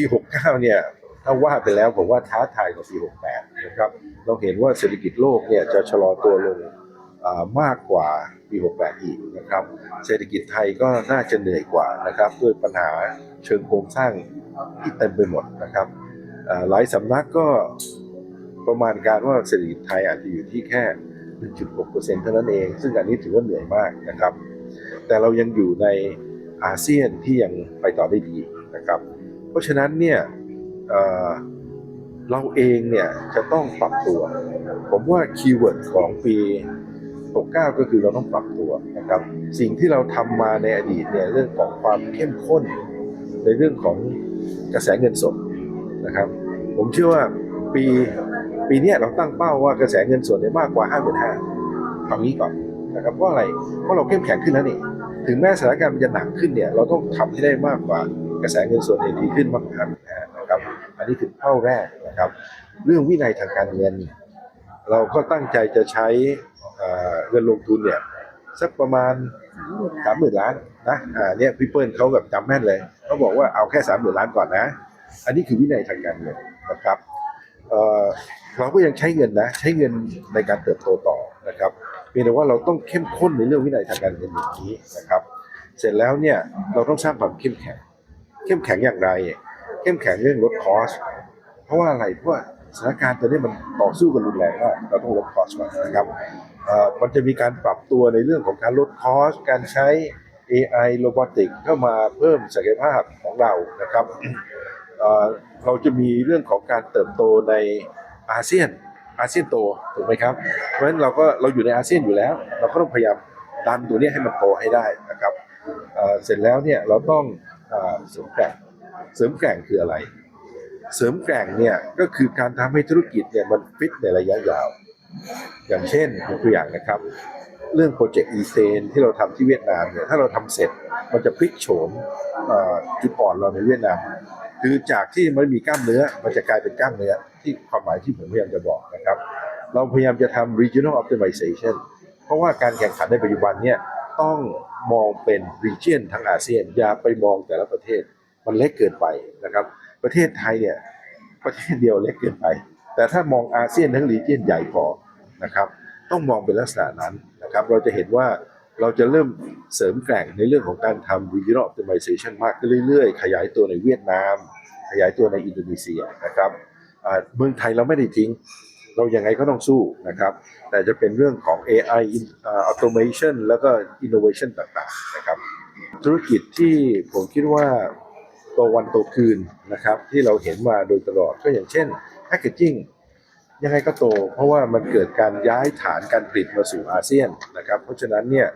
ปี 69 เนี่ยถ้าว่าไปแล้วผมว่าท้าทายกว่าปี 68 นะครับ เราเห็นว่าเศรษฐกิจโลกเนี่ยจะชะลอตัวลงมากกว่าปี 68 อีกนะครับ เศรษฐกิจไทยก็น่าจะเหนื่อยกว่านะครับด้วยปัญหาเชิงโครงสร้างที่เต็มไปหมดนะครับหลายสำนักก็ประมาณการว่าเศรษฐกิจไทยอาจจะอยู่ที่แค่ 1.6%เท่านั้นเอง ซึ่งอันนี้ถือว่าเหนื่อยมากนะครับ แต่เรายังอยู่ในอาเซียนที่ยังไปต่อได้ดีนะครับ เพราะฉะนั้นเนี่ยเเราเองเนี่ยจะต้องปรับตัว ผมว่าคีย์เวิร์ดของปี69ก็คือเราต้องปรับตัวนะครับ สิ่งที่เราทำมาในอดีตเนี่ยเรื่องของความเข้มข้น ในเรื่องของกระแสเงินสดนะครับ ผมเชื่อว่าปีปีนี้เราตั้งเป้าว่ากระแสเงินสดเนี่ยมากกว่า 55,000ทำนี้ก่อนนะครับเพราะอะไรเพราะเราเข้มแข็งขึ้นแล้วนี่ถึงแม้สถานการณ์มันจะหนักขึ้นเนี่ยเราต้องทำให้ได้มากกว่า กระแสเงินส่วนเนี่ยดีขึ้นมากกว่านะครับ อันนี้คือเป้าแรกนะครับ เรื่องวินัยทางการเงิน เราก็ตั้งใจจะใช้เอ่อเงินลงทุนเนี่ยสักประมาณสามหมื่นล้านนะอ่าเนี่ยพี่เปิ้ลเขาแบบจำแม่นเลยเขาบอกว่าเอาแค่สามหมื่นล้านก่อนนะ อันนี้คือวินัยทางการเงินนะครับเอ่อเราก็ยังใช้เงินนะ ใช้เงินในการเติบโตต่อนะครับเพียงแต่ว่าเราต้องเข้มข้นในเรื่องวินัยทางการเงินอย่างนี้นะครับ เสร็จแล้วเนี่ยเราต้องสร้างความเข้มแข็ง เข้มแข็งอย่างไร เข้มแข็งเรื่องลดคอสเพราะว่าอะไรเพราะว่าสถานการณ์ตอนนี้มันต่อสู้กันรุนแรงมากเราต้องลดคอสก่อนนะครับมันจะมีการปรับตัวในเรื่องของการลดคอสการใช้ AI โรบอติกเข้ามาเพิ่มศักยภาพของเรานะครับเราจะมีเรื่องของการเติบโตในอาเซียนอาเซียนโตถูกไหมครับ เพราะฉะนั้นเราก็เราอยู่ในอาเซียนอยู่แล้ว เราก็ต้องพยายามดันตัวนี้ให้มันโตให้ได้นะครับเสร็จแล้วเนี่ยเราต้อง เสริมแกร่งเสริมแกร่งคืออะไร เสริมแกร่งเนี่ยก็คือการทำให้ธุรกิจเนี่ยมันฟิตในระยะยาว อย่างเช่นยกตัวอย่างนะครับ เรื่องโปรเจกต์อีเซนที่เราทำที่เวียดนามเนี่ยถ้าเราทำเสร็จมันจะพลิกโฉมจุดอ่อนเราในเวียดนาม คือจากที่มันมีกล้ามเนื้อมันจะกลายเป็นกล้ามเนื้อที่ความหมายที่ผมพยายามจะบอกนะครับ เราพยายามจะทำ regional optimization เพราะว่าการแข่งขันในปัจจุบันเนี่ย ต้องมองเป็น region ทั้งอาเซียน อย่าไปมองแต่ละประเทศมันเล็กเกินไปนะครับ ประเทศไทยเนี่ยประเทศเดียวเล็กเกินไป แต่ถ้ามองอาเซียนทั้ง region ใหญ่พอนะครับ ต้องมองเป็นลักษณะนั้นนะครับ เราจะเห็นว่าเราจะเริ่มเสริมแกร่งในเรื่องของการทำ regional optimization มากขึ้นเรื่อยๆ ขยายตัวในเวียดนาม ขยายตัวในอินโดนีเซียนะครับเมืองไทยเราไม่ได้ทิ้ง เราอยังไงก็ต้องสู้นะครับ แต่จะเป็นเรื่องของ AI automation แล้วก็ innovation ต่างๆนะครับ ธุรกิจที่ผมคิดว่าโตวันโตคืนนะครับ ที่เราเห็นมาโดยตลอดก็อย่างเช่น packaging ยังไงก็โต เพราะว่ามันเกิดการย้ายฐานการผลิตมาสู่อาเซียนนะครับ เพราะฉะนั้นเนี่ย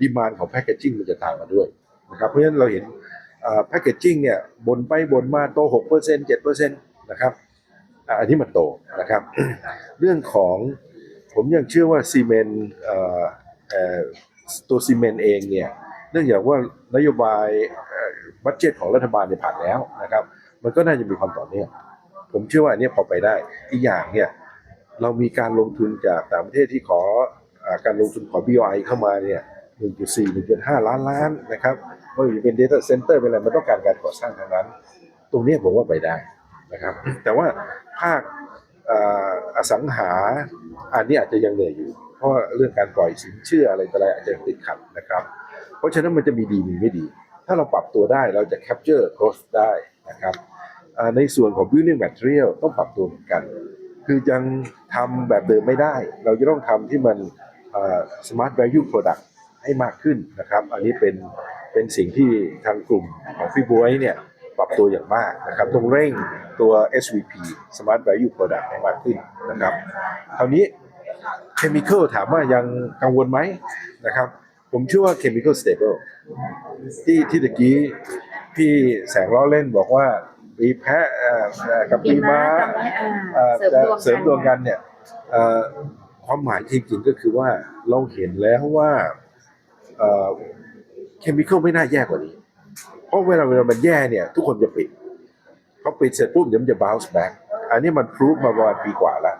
ดีมานของแพ c เกจจิ้งมันจะตามมาด้วยนะครับ เพราะฉะนั้นเราเห็นแพ c เกจจิ้งเนี่ยบนไปบนมาโต6% 7%นะครับ อันนี้มันโตนะครับ เรื่องของผมยังเชื่อว่าซีเมนต์ตัวซีเมนต์เองเนี่ยเนื่องจากว่านโยบายบัตเจตของรัฐบาลเนี่ยผ่านแล้วนะครับ มันก็น่าจะมีความต่อเนื่องผมเชื่อว่าอันนี้พอไปได้อีกอย่างเนี่ยเรามีการลงทุนจากต่างประเทศที่ขออการลงทุนขอ BOI เข้ามาเนี่ย1.4 1.5 ล้านล้านนะครับไม่ว่าจะเป็น Data Center เป็นอะไรมันต้องการการก่อสร้างทางนั้น ตรงนี้ผมว่าไปได้นะครับ แต่ว่า ภาคออสังหาอันนี้อาจจะยังเหนื่อยอยู่ เพราะเรื่องการปล่อยสินเชื่ออะไรต่ออะไรอาจจะติดขัดนะครับ เพราะฉะนั้นมันจะมีดีมีไม่ดี ถ้าเราปรับตัวได้เราจะ capture growth ได้นะครับในส่วนของ building material ต้องปรับตัวเหมือนกัน คือยังทำแบบเดิมไม่ได้ เราจะต้องทำที่มันอ่า smart value product ให้มากขึ้นนะครับ อันนี้เป็นเป็นสิ่งที่ทางกลุ่มของพี่บวยเนี่ย รับตัวอย่างมากนะครับต้องเร่งตัว SVP smart value product ให้มากขึ้นนะครับคราวนี้ chemical ถามว่ายังกังวลไหมนะครับ ผมเชื่อว่า chemical stable ที่ที่ตะกี้พี่แสงล้อเล่นบอกว่าปีแพะกับปีม้าเอ่อเสริมดวงกันเนี่ยความหมายที่จริงก็คือว่าเราเห็นแล้วว่าเคมีคอลไม่น่าแย่กว่านี้ เพราะเวลาเวลามันแย่เนี่ยทุกคนจะปิดพอปิดเสร็จปุ๊บเดี๋ยวมันจะ bounce back อันนี้มันพรูฟมาประมาณปีกว่าแล้ว